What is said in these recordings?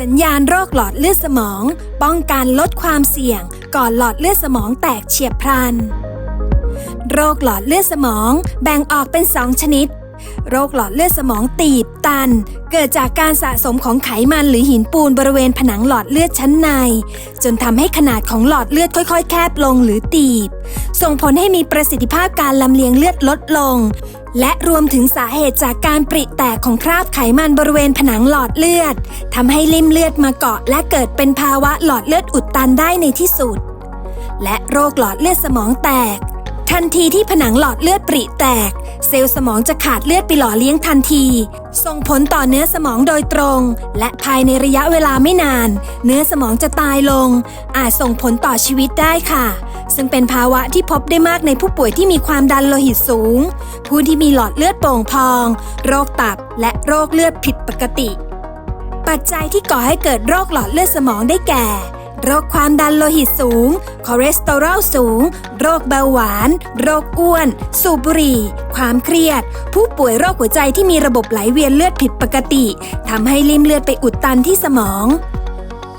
สัญญาณโรคหลอดเลือดสมอง ป้องกันลดความเสี่ยง ก่อนหลอดเลือดสมองแตกเฉียบพลัน โรคหลอดเลือดสมองแบ่งออกเป็น2ชนิด โรคหลอดเลือดสมองตีบตัน เกิดจากการสะสมของไขมันหรือหินปูนบริเวณผนังหลอดเลือดชั้นใน จนทำให้ขนาดของหลอดเลือดค่อย ๆ แคบลงหรือตีบ ส่งผลให้มีประสิทธิภาพการลำเลียงเลือดลดลง และรวมถึงสาเหตุจากการปริแตกของคราบไขมันบริเวณผนังหลอดเลือดทำให้ลิ่มเลือดมาเกาะและเกิดเป็นภาวะหลอดเลือดอุดตันได้ในที่สุด และโรคหลอดเลือดสมองแตก ทันทีที่ผนังหลอดเลือดปริแตก เซลล์สมองจะขาดเลือดไปหล่อเลี้ยงทันที ส่งผลต่อเนื้อสมองโดยตรง และภายในระยะเวลาไม่นาน เนื้อสมองจะตายลง อาจส่งผลต่อชีวิตได้ค่ะ ซึ่งเป็นภาวะที่พบได้มากในผู้ป่วยที่มีความดันโลหิตสูง ผู้ที่มีหลอดเลือดโป่งพอง โรคตับและโรคเลือดผิดปกติ ปัจจัยที่ก่อให้เกิดโรคหลอดเลือดสมองได้แก่ โรคความดันโลหิตสูง คอเลสเตอรอลสูง โรคเบาหวาน โรคอ้วน สูบบุหรี่ ความเครียด ผู้ป่วยโรคหัวใจที่มีระบบไหลเวียนเลือดผิดปกติทำให้ลิ่มเลือดไปอุดตันที่สมอง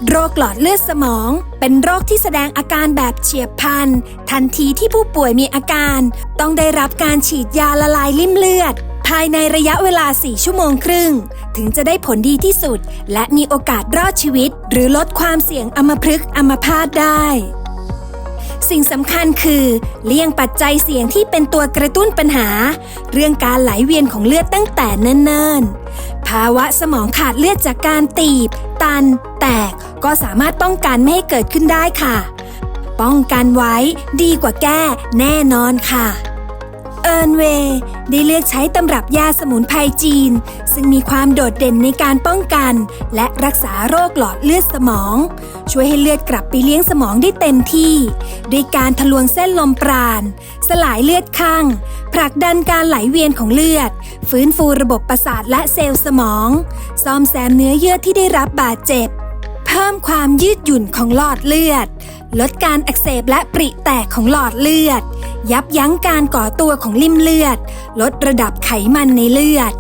โรคหลอดเลือดสมอง เป็นโรคที่แสดงอาการแบบเฉียบพลัน ทันทีที่ผู้ป่วยมีอาการ ต้องได้รับการฉีดยาละลายลิ่มเลือด ภายในระยะเวลา 4 ชั่วโมงครึ่ง ถึงจะได้ผลดีที่สุด และมีโอกาสรอดชีวิต หรือลดความเสี่ยงอัมพฤกษ์อัมพาตได้ สิ่งสำคัญคือ เลี่ยงปัจจัยเสี่ยงที่เป็นตัวกระตุ้นปัญหา เรื่องการไหลเวียนของเลือดตั้งแต่เนิ่นๆ ภาวะสมองขาดเลือดจากการตีบ ตัน แตก ก็สามารถป้องกันไม่ให้เกิดขึ้นได้ค่ะ ป้องกันไว้ดีกว่าแก้แน่นอนค่ะ เอิร์นเวย์ได้เลือกใช้ตำรับยาสมุนไพรจีน ซึ่งมีความโดดเด่นในการป้องกัน และรักษาโรคหลอดเลือดสมอง ช่วยให้เลือดกลับไปเลี้ยงสมองได้เต็มที่ ด้วยการทะลวงเส้นลมปราณ สลายเลือดข้างผลักดันการไหลเวียนของเลือด ฟื้นฟูระบบประสาทและเซลล์สมอง ซ่อมแซมเนื้อเยื่อที่ได้รับบาดเจ็บ พิ่มความยืดหยุ่นของหลอดเลือด ลดการอักเสบและปริแตกของหลอดเลือด ยับยั้งการก่อตัวของลิ่มเลือด ลดระดับไขมันในเลือด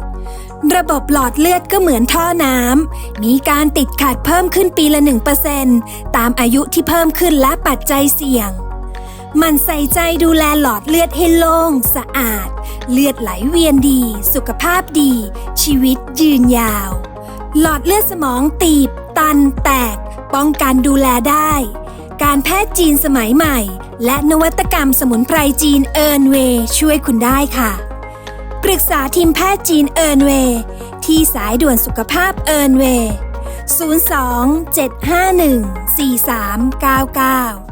ระบบหลอดเลือดก็เหมือนท่อน้ำ มีการติดขัดเพิ่มขึ้นปีละ 1%ตามอายุที่เพิ่มขึ้นและปัจจัยเสี่ยง มันใส่ใจดูแลหลอดเลือดให้โล่งสะอาด เลือดไหลเวียนดี สุขภาพดี ชีวิตยืนยาวหลอดเลือดสมองตีบ ตันแตก ป้องกันดูแลได้ การแพทย์จีนสมัยใหม่ และนวัตกรรมสมุนไพรจีนเอิร์นเวย์ช่วยคุณได้ค่ะ ปรึกษาทีมแพทย์จีนเอิร์นเวย์ที่สายด่วนสุขภาพเอิร์นเวย์02 751 4399